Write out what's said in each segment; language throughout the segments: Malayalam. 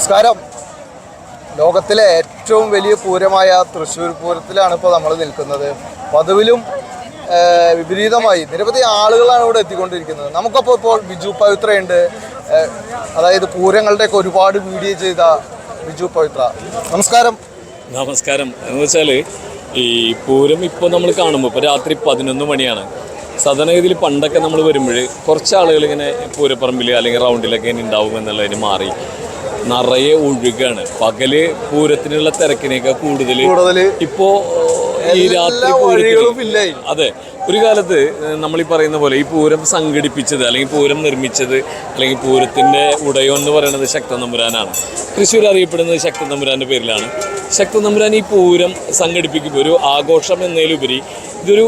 നമസ്കാരം. ലോകത്തിലെ ഏറ്റവും വലിയ പൂരമായ തൃശ്ശൂർ പൂരത്തിലാണ് ഇപ്പോൾ നമ്മൾ നിൽക്കുന്നത്. പതിവിലും വിപരീതമായി നിരവധി ആളുകളാണ് ഇവിടെ എത്തിക്കൊണ്ടിരിക്കുന്നത്. നമുക്കപ്പോൾ ഇപ്പോൾ ബിജു പവിത്രയുണ്ട്. അതായത് പൂരങ്ങളുടെയൊക്കെ ഒരുപാട് വീഡിയോ ചെയ്ത ബിജു പവിത്ര. നമസ്കാരം. നമസ്കാരം. എന്ന് വെച്ചാൽ ഈ പൂരം ഇപ്പോൾ നമ്മൾ കാണുമ്പോൾ ഇപ്പോൾ രാത്രി പതിനൊന്ന് മണിയാണ്. സാധാരണഗതിയിൽ പണ്ടൊക്കെ നമ്മൾ വരുമ്പോൾ കുറച്ച് ആളുകൾ ഇങ്ങനെ പൂരപ്പറമ്പിൽ അല്ലെങ്കിൽ റൗണ്ടിലൊക്കെ ഇങ്ങനെ ഉണ്ടാവും എന്നുള്ളതിന് മാറി. നിറയെ ഒഴുകാണ്. പകൽ പൂരത്തിനുള്ള തിരക്കിനേക്കാൾ കൂടുതൽ ഇപ്പോ ഈ രാത്രി പൂരത്തിലും അതെ ഒരു കാലത്ത് നമ്മൾ ഈ പറയുന്ന പോലെ ഈ പൂരം സംഘടിപ്പിച്ചത് അല്ലെങ്കിൽ പൂരം നിർമ്മിച്ചത് അല്ലെങ്കിൽ പൂരത്തിന്റെ ഉടയോ എന്ന് പറയുന്നത് ശക്തൻ തമ്പുരാനാണ്. തൃശ്ശൂർ അറിയപ്പെടുന്നത് ശക്തൻ തമ്പുരാന്റെ പേരിലാണ്. ശക്തൻ തമ്പുരാൻ ഈ പൂരം സംഘടിപ്പിക്കുമ്പോൾ ഒരു ആഘോഷം എന്നതിലുപരി ഇതൊരു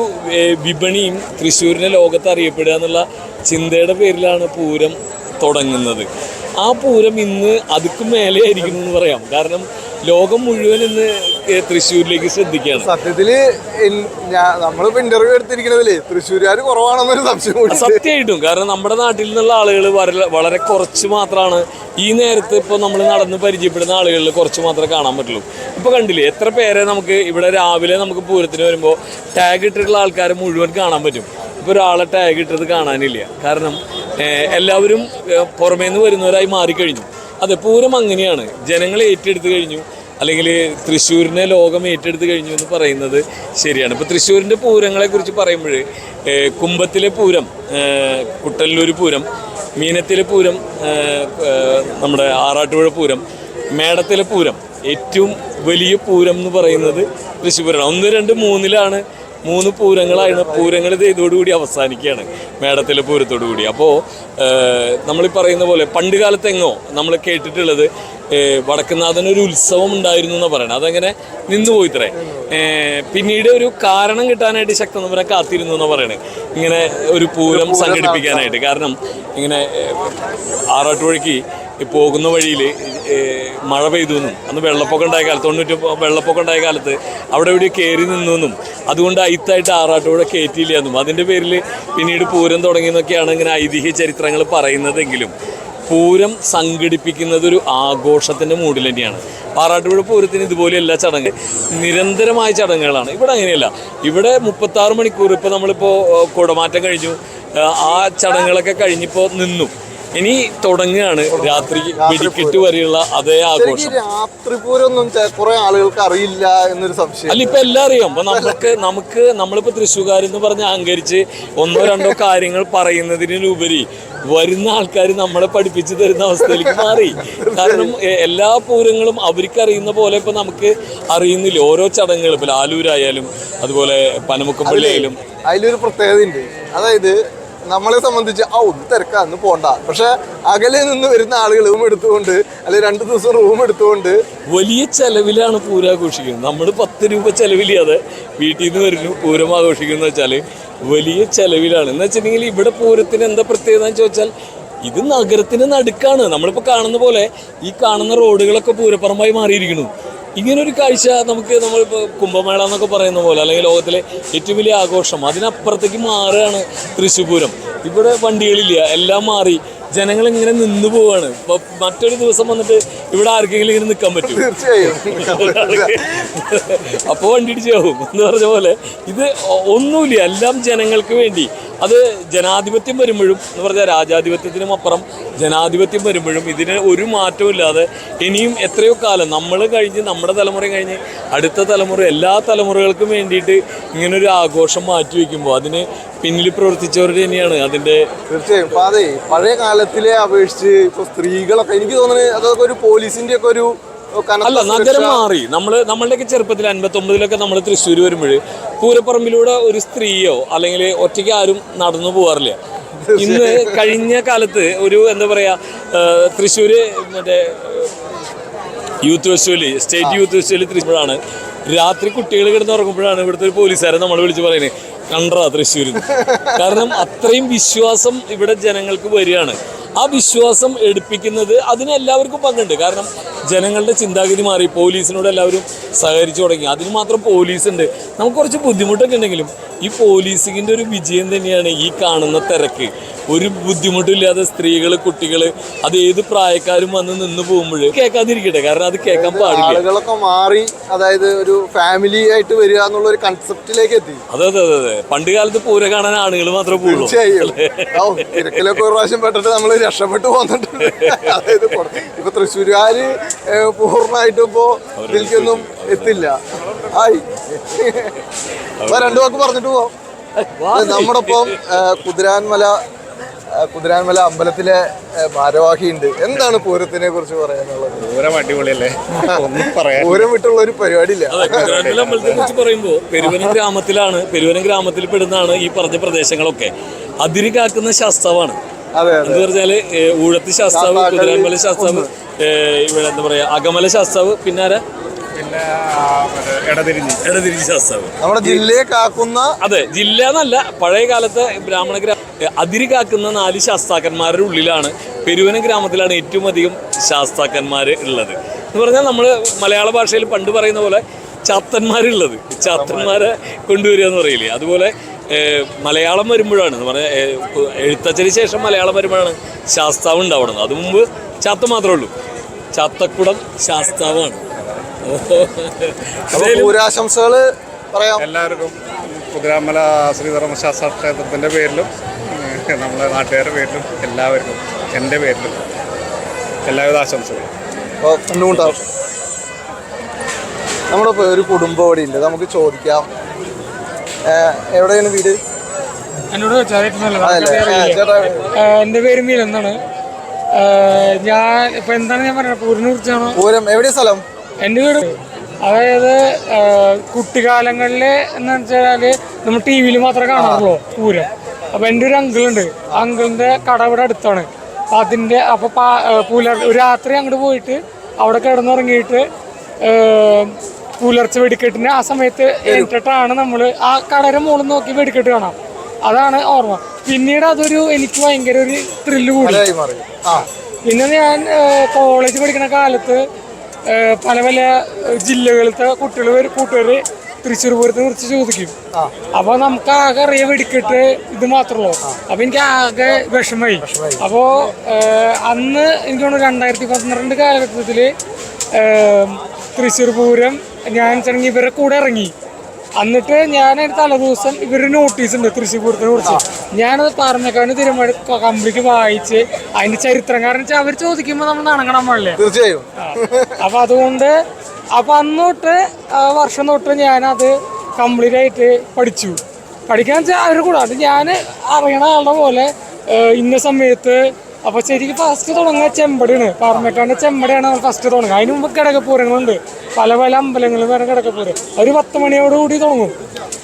വിപണിയും തൃശ്ശൂരിനെ ലോകത്ത് അറിയപ്പെടുക എന്നുള്ള ചിന്തയുടെ പേരിലാണ് പൂരം തുടങ്ങുന്നത്. ആ പൂരം ഇന്ന് അതുക്കും മേലെ ആയിരിക്കുന്നു എന്ന് പറയാം. കാരണം ലോകം മുഴുവൻ ഇന്ന് തൃശ്ശൂരിലേക്ക് ശ്രദ്ധിക്കുകയാണ്. സത്യത്തിൽ നമ്മളിപ്പോ ഇന്റർവ്യൂ എടുത്തിരിക്കുന്നതിൽ തൃശ്ശൂരുകാർ കുറവാണെന്നൊരു സംശയം സത്യമായിട്ടും. കാരണം നമ്മുടെ നാട്ടിൽ നിന്നുള്ള ആളുകൾ വളരെ വളരെ കുറച്ച് മാത്രമാണ് ഈ നേരത്തെ ഇപ്പോൾ നമ്മൾ നടന്ന് പരിചയപ്പെടുന്ന ആളുകളിൽ കുറച്ച് മാത്രമേ കാണാൻ പറ്റുള്ളൂ. ഇപ്പോൾ കണ്ടില്ലേ എത്ര പേരെ നമുക്ക് ഇവിടെ രാവിലെ നമുക്ക് പൂരത്തിന് വരുമ്പോൾ ടാഗ് ഇട്ടിട്ടുള്ള ആൾക്കാരെ മുഴുവൻ കാണാൻ പറ്റും. ഇപ്പോൾ ഒരാളെ ടാഗ് ഇട്ടത് കാണാനില്ല. കാരണം എല്ലാവരും പുറമേ നിന്ന് വരുന്നവരായി മാറിക്കഴിഞ്ഞു. അതെ പൂരം അങ്ങനെയാണ്. ജനങ്ങൾ ഏറ്റെടുത്ത് കഴിഞ്ഞു. അല്ലെങ്കിൽ തൃശ്ശൂരിനെ ലോകം ഏറ്റെടുത്ത് കഴിഞ്ഞു എന്ന് പറയുന്നത് ശരിയാണ്. ഇപ്പോൾ തൃശ്ശൂരിന്റെ പൂരങ്ങളെക്കുറിച്ച് പറയുമ്പോൾ കുമ്പത്തിലെ പൂരം കുട്ടല്ലൂർ പൂരം മീനത്തിലെ പൂരം നമ്മുടെ ആറാട്ടുപുഴ പൂരം മേടത്തിലെ പൂരം ഏറ്റവും വലിയ പൂരം എന്ന് പറയുന്നത് തൃശ്ശൂരാണ്. ഒന്ന് രണ്ട് മൂന്നിലാണ് മൂന്ന് പൂരങ്ങളാണ് പൂരങ്ങൾ ഇത് ഇതോടുകൂടി അവസാനിക്കുകയാണ്. മേടത്തിലെ പൂരത്തോടു കൂടി അപ്പോൾ നമ്മൾ പറയുന്ന പോലെ പണ്ട് കാലത്തെങ്ങോ നമ്മൾ കേട്ടിട്ടുള്ളത് വടക്കുന്നാഥനൊരു വടക്കുന്നാഥന് ഒരു ഉത്സവം ഉണ്ടായിരുന്നു എന്ന് പറയണം അതങ്ങനെ നിന്നുപോയിത്രേ. പിന്നീട് ഒരു കാരണം കിട്ടാനായിട്ട് ശക്തനമ്പുരം കാത്തിരുന്നു എന്ന് പറയണേ. ഇങ്ങനെ ഒരു പൂരം സംഘടിപ്പിക്കാനായിട്ട്. കാരണം ഇങ്ങനെ ആറാട്ടുപുഴയ്ക്ക് പോകുന്ന വഴിയിൽ മഴ പെയ്തു എന്നും അന്ന് വെള്ളപ്പൊക്കം ഉണ്ടായ കാലത്ത് തൊണ്ണൂറ്റി വെള്ളപ്പൊക്കം ഉണ്ടായ കാലത്ത് അവിടെ ഇവിടെ കയറി നിന്നു എന്നും അതുകൊണ്ട് അയിത്തായിട്ട് ആറാട്ടോടെ കയറ്റിയില്ല എന്നും അതിന്റെ പേരിൽ പിന്നീട് പൂരം തുടങ്ങിയെന്നൊക്കെയാണ് ഇങ്ങനെ ഐതിഹ്യ ചരിത്രങ്ങൾ പറയുന്നതെങ്കിലും പൂരം സംഘടിപ്പിക്കുന്നത് ഒരു ആഘോഷത്തിന്റെ മൂഡിൽ തന്നെയാണ്. പാറാട്ടുപുഴ പൂരത്തിന് ഇതുപോലെ എല്ലാ ചടങ്ങ് നിരന്തരമായ ചടങ്ങുകളാണ്. ഇവിടെ അങ്ങനെയല്ല ഇവിടെ മുപ്പത്താറ് മണിക്കൂർ ഇപ്പോൾ നമ്മളിപ്പോൾ കുടമാറ്റം കഴിഞ്ഞു ആ ചടങ്ങുകളൊക്കെ കഴിഞ്ഞിപ്പോൾ നിന്നു. ഇനി തുടങ്ങുകയാണ്. രാത്രി വെടിക്കെട്ട് വരെയുള്ള അതേ ആഘോഷം. രാത്രി പൂരൊന്നും കുറെ ആളുകൾക്ക് അറിയില്ല എന്നൊരു സംശയം. അല്ല ഇപ്പൊ എല്ലാം അറിയാം. അപ്പൊ നമുക്ക് നമുക്ക് നമ്മളിപ്പോ തൃശ്ശൂർകാരെന്ന് പറഞ്ഞ് അഹങ്കരിച്ച് ഒന്നോ രണ്ടോ കാര്യങ്ങൾ പറയുന്നതിനുപരി വരുന്ന ആൾക്കാർ നമ്മളെ പഠിപ്പിച്ചു തരുന്ന അവസ്ഥയിലേക്ക് മാറി. കാരണം എല്ലാ പൂരങ്ങളും അവർക്ക് അറിയുന്ന പോലെ ഇപ്പൊ നമുക്ക് അറിയുന്നില്ല. ഓരോ ചടങ്ങുകളും ഇപ്പൊ ലാലൂരായാലും അതുപോലെ പനമുക്കപ്പള്ളി ആയാലും അതിലൊരു പ്രത്യേകത ഉണ്ട് അതായത് നമ്മളെ സംബന്ധിച്ച് ആ ഒന്ന് തിരക്കാന്ന് പോണ്ട. പക്ഷെ അകലെ നിന്ന് വരുന്ന ആളുകൾ റൂം എടുത്തുകൊണ്ട് അല്ലെ രണ്ടു ദിവസം റൂം എടുത്തുകൊണ്ട് വലിയ ചെലവിലാണ് പൂരാഘോഷിക്കുന്നത് നമ്മൾ പത്ത് രൂപ ചെലവില്ലാതെ വീട്ടിൽ നിന്ന് വരുന്നു പൂരം ആഘോഷിക്കുന്നത് വെച്ചാൽ വലിയ ചെലവിലാണ്. എന്ന് വെച്ചിട്ടുണ്ടെങ്കിൽ ഇവിടെ പൂരത്തിന് എന്താ പ്രത്യേകത എന്ന് ചോദിച്ചാൽ ഇത് നഗരത്തിന് നടുക്കാണ്. നമ്മളിപ്പോൾ കാണുന്ന പോലെ ഈ കാണുന്ന റോഡുകളൊക്കെ പൂരപ്പുറമായി മാറിയിരിക്കുന്നു. ഇങ്ങനൊരു കാഴ്ച നമുക്ക് നമ്മളിപ്പോൾ കുംഭമേള എന്നൊക്കെ പറയുന്ന പോലെ അല്ലെങ്കിൽ ലോകത്തിലെ ഏറ്റവും വലിയ ആഘോഷം അതിനപ്പുറത്തേക്ക് മാറുകയാണ് തൃശ്ശൂപൂരം ഇവിടെ വണ്ടികളില്ല എല്ലാം മാറി. ജനങ്ങൾ ഇങ്ങനെ നിന്ന് പോവാണ്. ഇപ്പൊ മറ്റൊരു ദിവസം വന്നിട്ട് ഇവിടെ ആർക്കെങ്കിലും ഇങ്ങനെ നിൽക്കാൻ പറ്റും? അപ്പോൾ വണ്ടി ഇടിച്ചാവും എന്ന് പറഞ്ഞ പോലെ ഇത് ഒന്നുമില്ല. എല്ലാം ജനങ്ങൾക്ക് വേണ്ടി. അത് ജനാധിപത്യം വരുമ്പോഴും എന്ന് പറഞ്ഞാൽ രാജാധിപത്യത്തിനും അപ്പുറം ജനാധിപത്യം വരുമ്പോഴും ഇതിന് ഒരു മാറ്റവും ഇല്ലാതെ ഇനിയും എത്രയോ കാലം നമ്മൾ കഴിഞ്ഞ് നമ്മുടെ തലമുറ കഴിഞ്ഞ് അടുത്ത തലമുറ എല്ലാ തലമുറകൾക്കും വേണ്ടിയിട്ട് ഇങ്ങനൊരു ആഘോഷം മാറ്റി വയ്ക്കുമ്പോൾ അതിന് പിന്നിൽ പ്രവർത്തിച്ചവർ തന്നെയാണ് അതിന്റെ തീർച്ചയായും. പഴയ കാല കാലത്തിലെ അപേക്ഷിച്ച് ഇപ്പൊ സ്ത്രീകളൊക്കെ എനിക്ക് തോന്നുന്നത് അതൊക്കെ ഒരു പോലീസിന്റെ ഒക്കെ ഒരു അല്ല നഗരം മാറി. നമ്മൾ നമ്മളുടെയൊക്കെ ചെറുപ്പത്തിൽ അൻപത്തി ഒമ്പതിലൊക്കെ നമ്മൾ തൃശ്ശൂർ വരുമ്പോൾ പൂരപ്പറമ്പിലൂടെ ഒരു സ്ത്രീയോ അല്ലെങ്കിൽ ഒറ്റയ്ക്ക് ആരും നടന്നു പോകാറില്ല ഇന്ന് കഴിഞ്ഞ കാലത്ത് ഒരു എന്താ പറയാ തൃശ്ശൂർ തൃശ്ശൂര് മറ്റേ youth festival state youth festival തൃശ്ശൂരാണ്. രാത്രി കുട്ടികൾ കിടന്ന് ഉറങ്ങുമ്പോഴാണ് ഇവിടുത്തെ ഒരു പോലീസുകാരെ നമ്മൾ വിളിച്ച് പറയുന്നത്. കണ്ടറാ തൃശ്ശൂർ കാരണം അത്രയും വിശ്വാസം ഇവിടെ ജനങ്ങൾക്ക് വരികയാണ്. ആ വിശ്വാസം എടുപ്പിക്കുന്നത് അതിന് എല്ലാവർക്കും പങ്കുണ്ട്. കാരണം ജനങ്ങളുടെ ചിന്താഗതി മാറി. പോലീസിനോട് എല്ലാവരും സഹകരിച്ചു തുടങ്ങി. അതിന് മാത്രം പോലീസ് ഉണ്ട് നമുക്ക് കുറച്ച് ബുദ്ധിമുട്ടൊക്കെ ഉണ്ടെങ്കിലും ഈ പോലീസിങ്ങിന്റെ ഒരു വിജയം തന്നെയാണ് ഈ കാണുന്ന തിരക്ക്. ഒരു ബുദ്ധിമുട്ടില്ലാതെ സ്ത്രീകൾ കുട്ടികൾ അത് ഏത് പ്രായക്കാരും വന്ന് നിന്ന് പോകുമ്പോൾ കേൾക്കാതിരിക്കട്ടെ. കാരണം അത് കേൾക്കാൻ പാടില്ല. ആളുകളൊക്കെ മാറി അതായത് ഒരു ഫാമിലി ആയിട്ട് വരിക എന്നുള്ള ഒരു കൺസെപ്റ്റിലേക്ക് എത്തി. അതെ അതെ അതെ അതെ. പണ്ട് കാലത്ത് പൂര കാണാൻ ആണുകൾ മാത്രമേ പോകുള്ളൂ തിരക്കിലൊക്കെ ഒരു പ്രാവശ്യം പെട്ടിട്ട് നമ്മൾ രക്ഷപ്പെട്ടു അതായത് കൊ- ഇപ്പൊ തൃശ്ശൂരുകാര് പൂർണമായിട്ട് ഇപ്പോ ഇതിലേക്കൊന്നും എത്തില്ല. ആയി രണ്ടു വാക്ക് പറഞ്ഞിട്ട് പോവാം നമ്മുടെ ഒപ്പം കുതിരാൻ കുതിരാൻമല ഏ, കുതിരാൻമല അമ്പലത്തിലെ ഏ, ഭാരവാഹി ഉണ്ട് എന്താണ് പൂരത്തിനെ കുറിച്ച് പറയാനുള്ളത്? പൂരം അടിപൊളിയല്ലേ? ഒന്നും പറയാൻ പൂരം വിട്ടുള്ള ഒരു പരിപാടിയില്ല. അതെ കുതിരാൻമല അമ്പലത്തെ കുറിച്ച് പറയുമ്പോൾ പെരുവനം ഗ്രാമത്തിലാണ് പെരുവനം ഗ്രാമത്തിൽ പെടുന്നതാണ് ഈ പറഞ്ഞ പ്രദേശങ്ങളൊക്കെ. അതിരി കാക്കുന്ന ശാസ്താവാണ്. അതെ അതെ. എന്ന് പറഞ്ഞാൽ ഊഴത്ത് ശാസ്താവ് കുതിരാൻമല ശാസ്താവ് ഏ, ഇവിടെ എന്താ പറയാ അകമല ശാസ്താവ് പിന്നെ ആരാ? പിന്നെ ഇടതിരിഞ്ഞ് ഇടതിരിഞ്ഞ് ശാസ്താവ്. നമ്മുടെ ജില്ലയെ കാക്കുന്ന അതെ ജില്ല എന്നല്ല പഴയ കാലത്ത് ബ്രാഹ്മണ ഗ്രാമ അതിരി കാക്കുന്ന നാല് ശാസ്താക്കന്മാരുടെ ഉള്ളിലാണ് പെരുവനം ഗ്രാമത്തിലാണ് ഏറ്റവും അധികം ശാസ്താക്കന്മാർ ഉള്ളത്. എന്ന് പറഞ്ഞാൽ നമ്മൾ മലയാള ഭാഷയിൽ പണ്ട് പറയുന്ന പോലെ ചാത്തന്മാരുള്ളത്. ചാത്തന്മാരെ കൊണ്ടുവരിക എന്ന് പറയില്ലേ? അതുപോലെ മലയാളം വരുമ്പോഴാണ്. എന്ന് പറഞ്ഞാൽ എഴുത്തച്ഛന് ശേഷം മലയാളം വരുമ്പോഴാണ് ശാസ്താവ് ഉണ്ടാവുന്നത് അത് മുമ്പ് ചാത്ത മാത്രമേ ഉള്ളൂ. ചാത്തക്കുടം ശാസ്താവാണ്. അപ്പൊ പൂരാശംസകൾ പറയാം. എല്ലാവർക്കും കുതിരാമല ശ്രീധർമ്മശാസ്ത്ര ക്ഷേത്രത്തിന്റെ പേരിലും നമ്മുടെ നാട്ടുകാരുടെ പേരിലും എല്ലാവർക്കും എന്റെ പേരിലും എല്ലാവിധ ആശംസകളും. അപ്പോൾ നമ്മുടെ ഇപ്പോൾ ഒരു കുടുംബം ഇവിടെ ഉണ്ട്. നമുക്ക് ചോദിക്കാം. എവിടെയാണ് വീട്? എന്നോട് എന്റെ പേര് മീൽ എന്നാണ്. ഞാൻ ഇപ്പൊ എന്താണ് ഞാൻ പറയുന്നത് പൂരിനെ കുറിച്ചാണ്? പൂരം എവിടെയാ സ്ഥലം? എന്റെ വീട് അതായത് കുട്ടിക്കാലങ്ങളിൽ എന്ന് വെച്ചാൽ നമ്മൾ ടി വിയിൽ മാത്രമേ കാണാറുള്ളൂ പൂരം. അപ്പൊ എന്റെ ഒരു അങ്കിളുണ്ട്. ആ അങ്കിളിന്റെ കട ഇവിടെ അടുത്താണ്. അപ്പൊ അതിന്റെ അപ്പൊ പാ- പുലർ രാത്രി അങ്ങോട്ട് പോയിട്ട് അവിടെ കിടന്നുറങ്ങിയിട്ട് പുലർച്ച വെടിക്കെട്ടിന് ആ സമയത്ത് ഏറ്റിട്ടാണ് നമ്മൾ ആ കടയുടെ മുകളിൽ നോക്കി വെടിക്കെട്ട് കാണാം. അതാണ് ഓർമ്മ. പിന്നീട് അതൊരു എനിക്ക് ഭയങ്കര ഒരു ത്രില്ല് കൂടി. പിന്നെ ഞാൻ കോളേജ് പഠിക്കുന്ന കാലത്ത് പല പല ജില്ലകളിലത്തെ കുട്ടികൾ കൂട്ടുകാർ തൃശ്ശൂർ പൂരത്തെ കുറിച്ച് ചോദിക്കും. അപ്പൊ നമുക്ക് ആകെ അറിയാൻ വെടിക്കെട്ട് ഇത് മാത്രമല്ലോ അപ്പൊ എനിക്ക് ആകെ വിഷമായി. അപ്പോ അന്ന് എനിക്ക് തോന്നുന്നു രണ്ടായിരത്തി പന്ത്രണ്ട് കാലഘട്ടത്തിൽ തൃശ്ശൂർ പൂരം ഞാൻ ചടങ്ങി ഇവരുടെ കൂടെ ഇറങ്ങി. എന്നിട്ട് ഞാൻ തലേ ദിവസം ഇവരുടെ നോട്ടീസ് ഉണ്ട് തൃശ്ശൂർ പൂരത്തിനെ കുറിച്ച്. ഞാനത് പറഞ്ഞേക്കാണ് തിരുമഴ കമ്പനിക്ക് വായിച്ച് അതിന്റെ ചരിത്രം. കാരണം വെച്ചാൽ അവർ ചോദിക്കുമ്പോൾ നമ്മൾ നടങ്ങണം പാടില്ലേ തീർച്ചയായും. അപ്പൊ അതുകൊണ്ട് അപ്പൊ അന്ന് തൊട്ട് വർഷം തൊട്ട് ഞാനത് കംപ്ലീറ്റ് ആയിട്ട് പഠിച്ചു. പഠിക്കാൻ വെച്ചാൽ അവരുടെ കൂടെ. അത് ഞാൻ അറിയണ ആളുടെ പോലെ ഇന്ന സമയത്ത് അപ്പൊ ശരിക്കും ഫസ്റ്റ് തുടങ്ങുക ചെമ്പടിയാണ്. പാറമേക്കാണ്ട് ചെമ്പടിയാണ് ഫസ്റ്റ് തുടങ്ങുക. അതിന് മുമ്പ് കിടക്കപ്പൂരങ്ങളുണ്ട് പല പല അമ്പലങ്ങളും വേറെ കിടക്കപ്പൂരം. ഒരു പത്ത് മണിയോട് കൂടി തുടങ്ങും.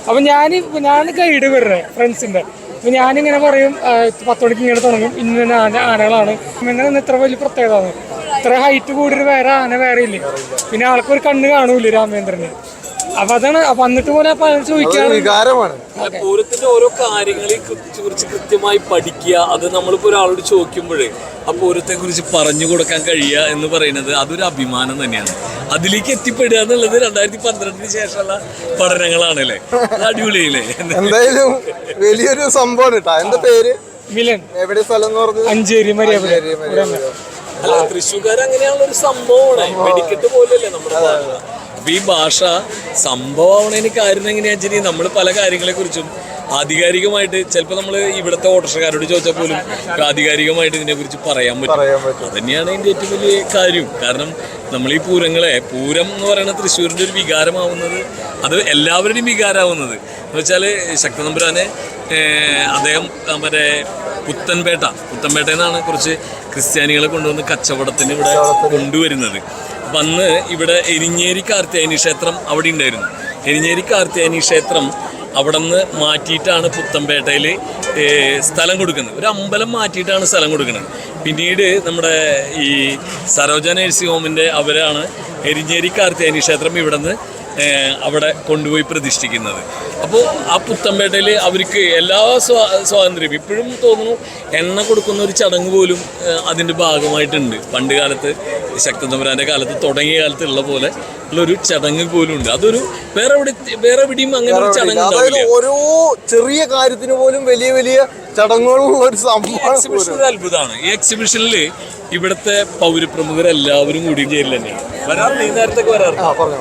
അപ്പൊ ഞാൻ ഞാൻ ഗൈഡ് വരുടെ ഫ്രണ്ട്സിന്റെ അപ്പൊ ഞാനിങ്ങനെ പറയും പത്ത് മണിക്ക് ഇങ്ങനെ തുടങ്ങും. ഇന്ന ആന ആനകളാണ്. ഇങ്ങനെ ഇത്ര വലിയ പ്രത്യേകതയാണ് ഇത്ര ഹൈറ്റ് കൂടിയൊരു വേറെ ആന വേറെ ഇല്ലേ? പിന്നെ ആൾക്കൊരു കണ്ണ് കാണൂല രാമേന്ദ്രന്? അപ്പൊ അതാണ് അപ്പൊ എന്നിട്ട് പോലെ അല്ല, പൂരത്തിന്റെ ഓരോ കാര്യങ്ങളെ കുറിച്ച് കൃത്യമായി പഠിക്കുക അത് നമ്മളിപ്പോ ഒരാളോട് ചോദിക്കുമ്പോഴേ ആ പൂരത്തെ കുറിച്ച് പറഞ്ഞു കൊടുക്കാൻ കഴിയുക എന്ന് പറയുന്നത് അതൊരു അഭിമാനം തന്നെയാണ്. അതിലേക്ക് എത്തിപ്പെടുക എന്നുള്ളത് രണ്ടായിരത്തി പന്ത്രണ്ടിന് ശേഷമുള്ള പഠനങ്ങളാണല്ലേ? അത് അടിപൊളിയല്ലേ? എന്തായാലും വലിയൊരു സംഭവമാണ് കേട്ടോ. എന്താ പേര്? മിലൻ. എവിടെ സ്ഥലം എന്ന് പറഞ്ഞത്? അഞ്ചേരി മരിയാപുരം. അല്ല തൃശ്ശൂർക്കാർ അങ്ങനെയുള്ള ഒരു സംഭവമാണ്. വെടിക്കെട്ട് പോലെയല്ലേ നമ്മുടെ ഭാഷ അപ്പൊ ഈ ഭാഷ സംഭവമാവണതിന് കാര്യം എങ്ങനെയാണെന്ന് വെച്ചാൽ നമ്മൾ പല കാര്യങ്ങളെ കുറിച്ചും ആധികാരികമായിട്ട് ചിലപ്പോൾ നമ്മൾ ഇവിടുത്തെ ഓട്ടർഷക്കാരോട് ചോദിച്ചാൽ പോലും ആധികാരികമായിട്ട് ഇതിനെക്കുറിച്ച് പറയാൻ പറ്റും. അതന്നെയാണ് ഇതിന്റെ ഏറ്റവും വലിയ കാര്യം. കാരണം നമ്മൾ ഈ പൂരങ്ങളെ പൂരം എന്ന് പറയുന്നത് തൃശ്ശൂരിന്റെ ഒരു വികാരമാവുന്നത് അത് എല്ലാവരുടെയും വികാരമാവുന്നത്. എന്ന് വെച്ചാൽ ശക്തി നമ്പുരാനെ അദ്ദേഹം മറ്റേ പുത്തൻപേട്ട പുത്തൻപേട്ടയിൽ നിന്നാണ് കുറച്ച് ക്രിസ്ത്യാനികളെ കൊണ്ടുവന്ന് കച്ചവടത്തിന് ഇവിടെ കൊണ്ടുവരുന്നത്. അന്ന് ഇവിടെ എരിഞ്ഞേരി കാർത്തിയായനി ക്ഷേത്രം അവിടെ ഉണ്ടായിരുന്നു. എരിഞ്ഞേരി കാർത്തിയായനി ക്ഷേത്രം അവിടെ നിന്ന് മാറ്റിയിട്ടാണ് പുത്തമ്പേട്ടയിൽ സ്ഥലം കൊടുക്കുന്നത്. ഒരു അമ്പലം മാറ്റിയിട്ടാണ് സ്ഥലം കൊടുക്കുന്നത്. പിന്നീട് നമ്മുടെ ഈ സരോജ നേഴ്സിംഗ് ഹോമിന്റെ അവരാണ് എരിഞ്ഞേരി കാർത്തിയായനി ക്ഷേത്രം ഇവിടെ നിന്ന് അവിടെ കൊണ്ടുപോയി പ്രതിഷ്ഠിക്കുന്നത്. അപ്പോൾ ആ പുത്തമ്പേട്ടയിൽ അവർക്ക് എല്ലാ സ്വാ സ്വാതന്ത്ര്യം ഇപ്പോഴും തോന്നുന്നു എണ്ണ കൊടുക്കുന്ന ഒരു ചടങ്ങ് പോലും അതിന്റെ ഭാഗമായിട്ടുണ്ട്. പണ്ട് കാലത്ത് ശക്തതമ്പുരാന്റെ കാലത്ത് തുടങ്ങിയ കാലത്തുള്ള പോലെ ഉള്ളൊരു ചടങ്ങ് പോലും ഉണ്ട് അതൊരു വേറെ എവിടെ വേറെ എവിടെയും അങ്ങനെ ഒരു ചടങ്ങ് ഓരോ ചെറിയ കാര്യത്തിന് പോലും വലിയ വലിയ ചടങ്ങുകളുള്ള ഒരു ഒരു അത്ഭുതമാണ്. ഈ എക്സിബിഷനിൽ ഇവിടുത്തെ പൗരപ്രമുഖരെല്ലാവരും കൂടി ജയിലിൽ തന്നെയാണ്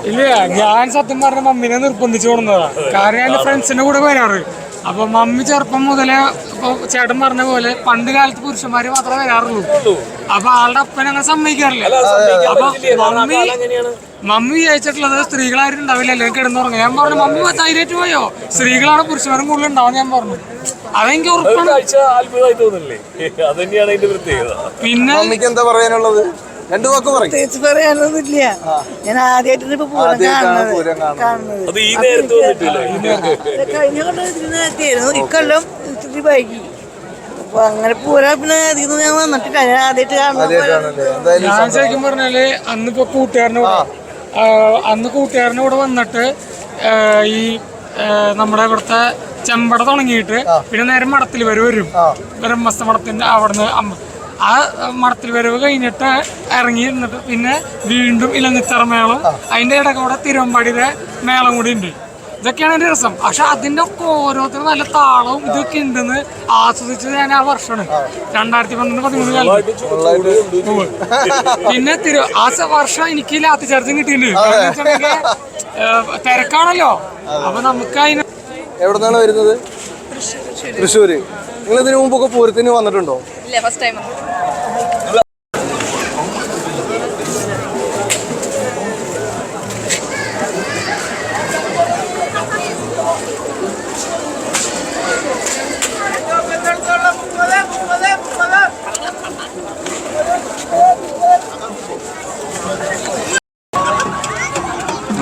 ഇല്ല ഞാൻ സത്യം പറഞ്ഞ മമ്മിനെ നിർബന്ധിച്ചു കൊടുക്കുന്നതാണ് കാരണം എന്റെ ഫ്രണ്ട്സിന്റെ കൂടെ വരാറ്. അപ്പൊ മമ്മി ചെറുപ്പം മുതലേ ഇപ്പൊ ചേട്ടൻ പറഞ്ഞ പോലെ പണ്ട് കാലത്ത് പുരുഷന്മാര് മാത്രമേ വരാറുള്ളൂ. അപ്പൊ ആളുടെ അപ്പൻ അങ്ങനെ സമ്മതിക്കാറില്ല. അപ്പൊ മമ്മി മമ്മി വിചാരിച്ചിട്ടുള്ളത് സ്ത്രീകളാരും ഉണ്ടാവില്ല അല്ലെങ്കിൽ കിടന്നുറങ്ങും. ഞാൻ പറഞ്ഞു മമ്മി ധൈര്യമായിട്ട് പോയോ? സ്ത്രീകളാണ് പുരുഷന്മാരും കൂടുതൽ ഉണ്ടാവും ഞാൻ പറഞ്ഞു. അതെനിക്ക് ഉറപ്പാണ്. പിന്നെ മമ്മിക്ക് എന്താ പറയാനുള്ളത്? രണ്ടു വാക്ക് പറയും. പ്രത്യേകിച്ച് പറയാനൊന്നുമില്ല. ഞാൻ ആദ്യമായിട്ടാണ് ഇപ്പൊ പൂരം കാണുന്നത്. കഴിഞ്ഞ കൊല്ലം ഇതിന് നേരത്തെയായിരുന്നു ഇക്കൊല്ലം ഇത്തിരി വൈകി. അപ്പൊ അങ്ങനെ പൂരം പിന്നെ അധികം ഞാൻ വന്നിട്ടില്ല. ഞാൻ ആദ്യമായിട്ട് കാണുന്നത് ആദ്യമായിട്ടാണല്ലേ എന്തായാലും ഞാൻ ശരിക്കും പറഞ്ഞാൽ അന്നിപ്പോ കൂട്ടുകാരന്റെ കൂടെ അന്ന് കൂട്ടുകാരന്റെ കൂടെ വന്നിട്ട് ഈ നമ്മുടെ ഇവിടുത്തെ ചെമ്പട തുടങ്ങിയിട്ട് പിന്നെ നേരെ മടത്തിൽ വരെ വരും. ബ്രഹ്മസ്ഥ മഠത്തിന്റെ അവിടുന്ന് ആ മടത്തിൽ വരവ് കഴിഞ്ഞിട്ട് ഇറങ്ങി നിന്നിട്ട് പിന്നെ വീണ്ടും ഇലനിത്തറ മേളം. അതിന്റെ ഇടക്കൂടെ കൂടെ തിരുവമ്പാടിയുടെ മേളം കൂടി ഉണ്ട്. ഇതൊക്കെയാണ് എന്റെ രസം. പക്ഷെ അതിന്റെ ഒക്കെ ഓരോരുത്തരും നല്ല താളവും ഇതൊക്കെ ഉണ്ടെന്ന് ആസ്വദിച്ചത് ഞാൻ ആ വർഷമാണ്. രണ്ടായിരത്തി പന്ത്രണ്ട് പതിമൂന്ന് കാലത്ത്. പിന്നെ തിരു ആ വർഷം എനിക്ക് ലാത്തി ചാർജും കിട്ടിയിട്ടുണ്ട്. തിരക്കാണല്ലോ. അപ്പൊ നമുക്ക് അതിന് എവിടെ നിന്നാണ് വരുന്നത്? തൃശ്ശൂര്. നിങ്ങൾ ഇതിനു മുമ്പൊക്കെ പൂരത്തിന് വന്നിട്ടുണ്ടോ? ഇല്ല ഫസ്റ്റ് ടൈം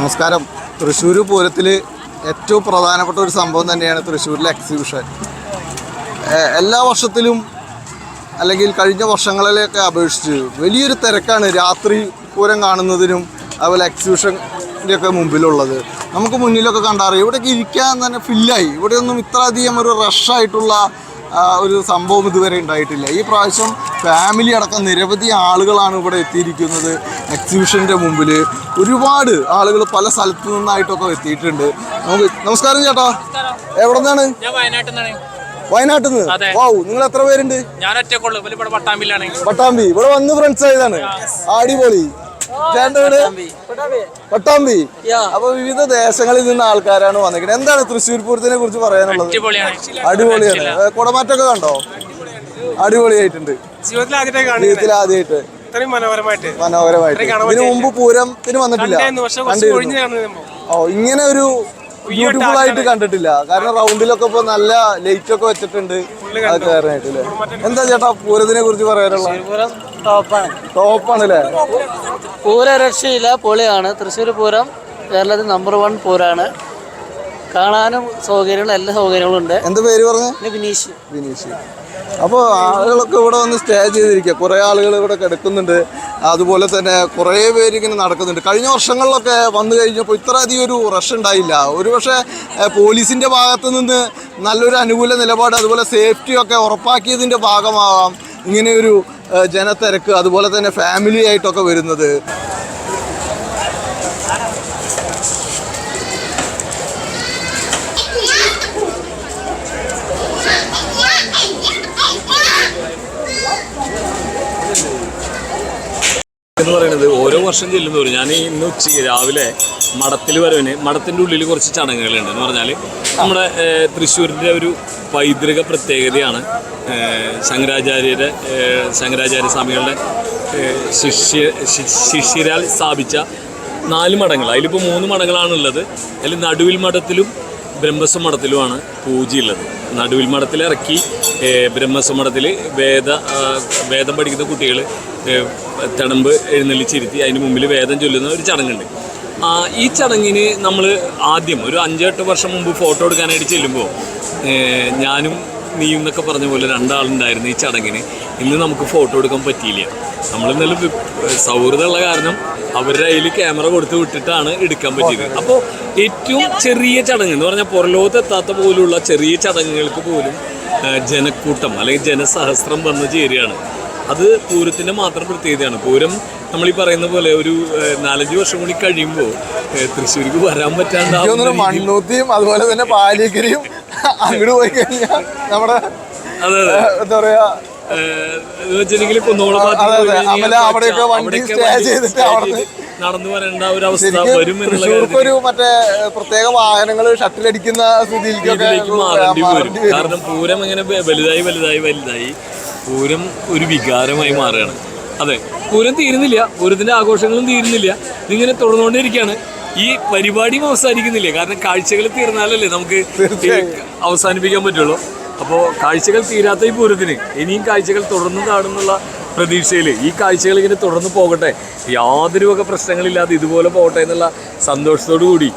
നമസ്കാരം. തൃശ്ശൂർ പൂരത്തിൽ ഏറ്റവും പ്രധാനപ്പെട്ട ഒരു സംഭവം തന്നെയാണ് തൃശ്ശൂരിലെ എക്സിബിഷൻ എല്ലാ വർഷത്തിലും അല്ലെങ്കിൽ കഴിഞ്ഞ വർഷങ്ങളിലൊക്കെ അപേക്ഷിച്ച് വലിയൊരു തിരക്കാണ് രാത്രി പൂരം കാണുന്നതിനും അതുപോലെ എക്സിബിഷന്റെ ഒക്കെ മുമ്പിലുള്ളത്. നമുക്ക് മുന്നിലൊക്കെ കണ്ടാറ് ഇവിടേക്ക് ഇരിക്കാൻ തന്നെ ഫില്ലായി ഇവിടെയൊന്നും ഇത്ര അധികം ഒരു റഷായിട്ടുള്ള ഒരു സംഭവം ഇതുവരെ ഉണ്ടായിട്ടില്ല. ഈ പ്രാവശ്യം ഫാമിലി അടക്കം നിരവധി ആളുകളാണ് ഇവിടെ എത്തിയിരിക്കുന്നത്. എക്സിബിഷന്റെ മുമ്പിൽ ഒരുപാട് ആളുകൾ പല സ്ഥലത്തു നിന്നായിട്ടൊക്കെ എത്തിയിട്ടുണ്ട്. നമുക്ക് നമസ്കാരം ചേട്ടാ. എവിടെ നിന്നാണ് ഞാൻ വയനാട്ടിൽ നിന്ന് വാവ് നിങ്ങൾ എത്ര പേരുണ്ട്? ഞാൻ ഒറ്റക്കുള്ളൂ. ഇവർ ഇവിടെ പട്ടാമ്പിയിലാണ്. പട്ടാമ്പി. ഇവിടെ വന്ന് ഫ്രണ്ട്സ് ആയതാണ്. അടിപൊളി. പട്ടാമ്പി. അപ്പൊ വിവിധ ദേശങ്ങളിൽ നിന്ന് ആൾക്കാരാണ് വന്നിരിക്കുന്നത്. എന്താണ് തൃശ്ശൂർ പൂരത്തിനെ കുറിച്ച് പറയാനുള്ളത്? അടിപൊളിയാണ്. കുടമാറ്റൊക്കെ കുടമാറ്റമൊക്കെ കണ്ടോ? അടിപൊളിയായിട്ടുണ്ട്. ജീവിതത്തിൽ ആദ്യമായിട്ട് കാണുന്നത് ജീവിതത്തിൽ ആദ്യമായിട്ട്. ഇത്രയും മനോഹരമായിട്ട്. മനോഹരമായിട്ട്. ഇതിനു മുമ്പ് പൂരത്തിന് വന്നിട്ടില്ല. കണ്ടിരുന്നു ഓ ഇങ്ങനെ ഒരു ബ്യൂട്ടിഫുൾ ആയിട്ട് കണ്ടിട്ടില്ല. കാരണം റൗണ്ടിലൊക്കെ ഇപ്പൊ നല്ല ലൈറ്റ് ഒക്കെ വെച്ചിട്ടുണ്ട്. അത് കയറാനായിട്ടില്ലേ എന്താ ചേട്ടാ പൂരത്തിനെ കുറിച്ച് പറയാനുള്ള ടോപ്പാണ് ടോപ്പാണ്. അല്ലേ പൂര രക്ഷയില്ല പൊളിയാണ്. തൃശ്ശൂർ പൂരം കേരളത്തിൽ നമ്പർ വൺ പൂരാണ്. കാണാനും സൗകര്യങ്ങളും എല്ലാ സൗകര്യങ്ങളും ഉണ്ട്. എന്താ പേര് പറഞ്ഞു? വിനീഷ്. ബിനീഷ് വിനീഷ്. അപ്പോൾ ആളുകളൊക്കെ ഇവിടെ വന്ന് സ്റ്റേ ചെയ്തിരിക്കുക. കുറേ ആളുകൾ ഇവിടെ കിടക്കുന്നുണ്ട്. അതുപോലെ തന്നെ കുറേ പേര് ഇങ്ങനെ നടക്കുന്നുണ്ട്. കഴിഞ്ഞ വർഷങ്ങളിലൊക്കെ വന്നു കഴിഞ്ഞപ്പോൾ ഇത്ര അധികം ഒരു റഷ് ഉണ്ടായില്ല. ഒരു പക്ഷേ പോലീസിന്റെ ഭാഗത്ത് നിന്ന് നല്ലൊരു അനുകൂല നിലപാട് അതുപോലെ സേഫ്റ്റി ഒക്കെ ഉറപ്പാക്കിയതിന്റെ ഭാഗമാകാം ഇങ്ങനെയൊരു ജനത്തിരക്ക് അതുപോലെ തന്നെ ഫാമിലി ആയിട്ടൊക്കെ വരുന്നത്. എന്ന് പറയുന്നത് ഓരോ വർഷം ചെല്ലുന്നവരും ഞാൻ ഇന്ന് ഉച്ച രാവിലെ മഠത്തിൽ വരവിന് മഠത്തിന്റെ ഉള്ളിൽ കുറച്ച് ചടങ്ങുകളുണ്ട് എന്ന് പറഞ്ഞാൽ നമ്മുടെ തൃശ്ശൂരിന്റെ ഒരു പൈതൃക പ്രത്യേകതയാണ്. ശങ്കരാചാര്യരെ ശങ്കരാചാര്യ സ്വാമികളുടെ ശിഷ്യ ശിഷ്യരാൽ സ്ഥാപിച്ച നാല് മഠങ്ങൾ. അതിലിപ്പോൾ മൂന്ന് മഠങ്ങളാണുള്ളത്. അതിൽ നടുവിൽ മഠത്തിലും ബ്രഹ്മസ്വ മഠത്തിലുമാണ് പൂജയുള്ളത്. നടുവിൽ മഠത്തിൽ ഇറക്കി ബ്രഹ്മസ്വ മഠത്തിൽ വേദ വേദം പഠിക്കുന്ന കുട്ടികൾ തടമ്പ് എഴുന്നള്ളിച്ചിരുത്തി അതിന് മുമ്പിൽ വേദം ചൊല്ലുന്ന ഒരു ചടങ്ങുണ്ട്. ഈ ചടങ്ങിന് നമ്മൾ ആദ്യം ഒരു അഞ്ചെട്ട് വർഷം മുമ്പ് ഫോട്ടോ എടുക്കാനായിട്ട് ചെല്ലുമ്പോൾ ഞാനും നീയും എന്നൊക്കെ പറഞ്ഞ പോലെ രണ്ടാളുണ്ടായിരുന്നു ഈ ചടങ്ങിന്. ഇന്ന് നമുക്ക് ഫോട്ടോ എടുക്കാൻ പറ്റിയില്ല. നമ്മൾ ഇന്നലെ സൗഹൃദമുള്ള കാരണം അവരുടെ കയ്യിൽ ക്യാമറ കൊടുത്ത് വിട്ടിട്ടാണ് എടുക്കാൻ പറ്റിയത്. അപ്പോൾ ഏറ്റവും ചെറിയ ചടങ്ങ് എന്ന് പറഞ്ഞാൽ പുറലോകത്തെത്താത്ത പോലുള്ള ചെറിയ ചടങ്ങുകൾക്ക് പോലും ജനക്കൂട്ടം അല്ലെങ്കിൽ ജനസഹസ്രം വന്ന് ചേരുകയാണ്. അത് പൂരത്തിന്റെ മാത്രം പ്രത്യേകതയാണ്. പൂരം നമ്മൾ ഈ പറയുന്ന പോലെ ഒരു നാലഞ്ച് വർഷം കൂടി കഴിയുമ്പോൾ തൃശ്ശൂർക്ക് വരാൻ പറ്റാണ്ട് മണ്ണൂത്തിയും അതുപോലെ തന്നെ പാലിക്കരിയും അങ്ങോട്ട് പോയി കഴിഞ്ഞാൽ നമ്മുടെ എന്താ പറയാ അമല അവിടെയൊക്കെ വണ്ടി സ്റ്റേ ചെയ്തിട്ട് stay നടന്നു വരേണ്ട ഒരു അവസ്ഥ വരും ഒരു മറ്റേ പ്രത്യേക വാഹനങ്ങൾ ഷട്ടിലടിക്കുന്ന സ്ഥിതിയിലേക്കൊക്കെ മാറേണ്ടി വരും. കാരണം പൂരം ഇങ്ങനെ വലുതായി വലുതായി വലുതായി പൂരം ഒരു വികാരമായി മാറുകയാണ്. അതെ പൂരം തീരുന്നില്ല. പൂരത്തിന്റെ ആഘോഷങ്ങളും തീരുന്നില്ല. ഇതിങ്ങനെ തുടർന്നുകൊണ്ടിരിക്കുകയാണ്. ഈ പരിപാടിയും അവസാനിക്കുന്നില്ല. കാരണം കാഴ്ചകൾ തീർന്നാലല്ലേ നമുക്ക് അവസാനിപ്പിക്കാൻ പറ്റുള്ളൂ. അപ്പോൾ കാഴ്ചകൾ തീരാത്ത ഈ പൂരത്തിന് ഇനിയും കാഴ്ചകൾ തുടർന്ന് കാണുന്നുള്ള പ്രതീക്ഷയിൽ ഈ കാഴ്ചകൾ ഇങ്ങനെ തുടർന്ന് പോകട്ടെ. യാതൊരു വക പ്രശ്നങ്ങളില്ലാതെ ഇതുപോലെ പോകട്ടെ എന്നുള്ള സന്തോഷത്തോടു കൂടി.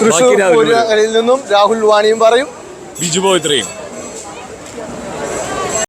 തൃശ്ശൂർ നിന്നും രാഹുൽ വാണിയും പറയും. ബിജു പോയിത്രയും.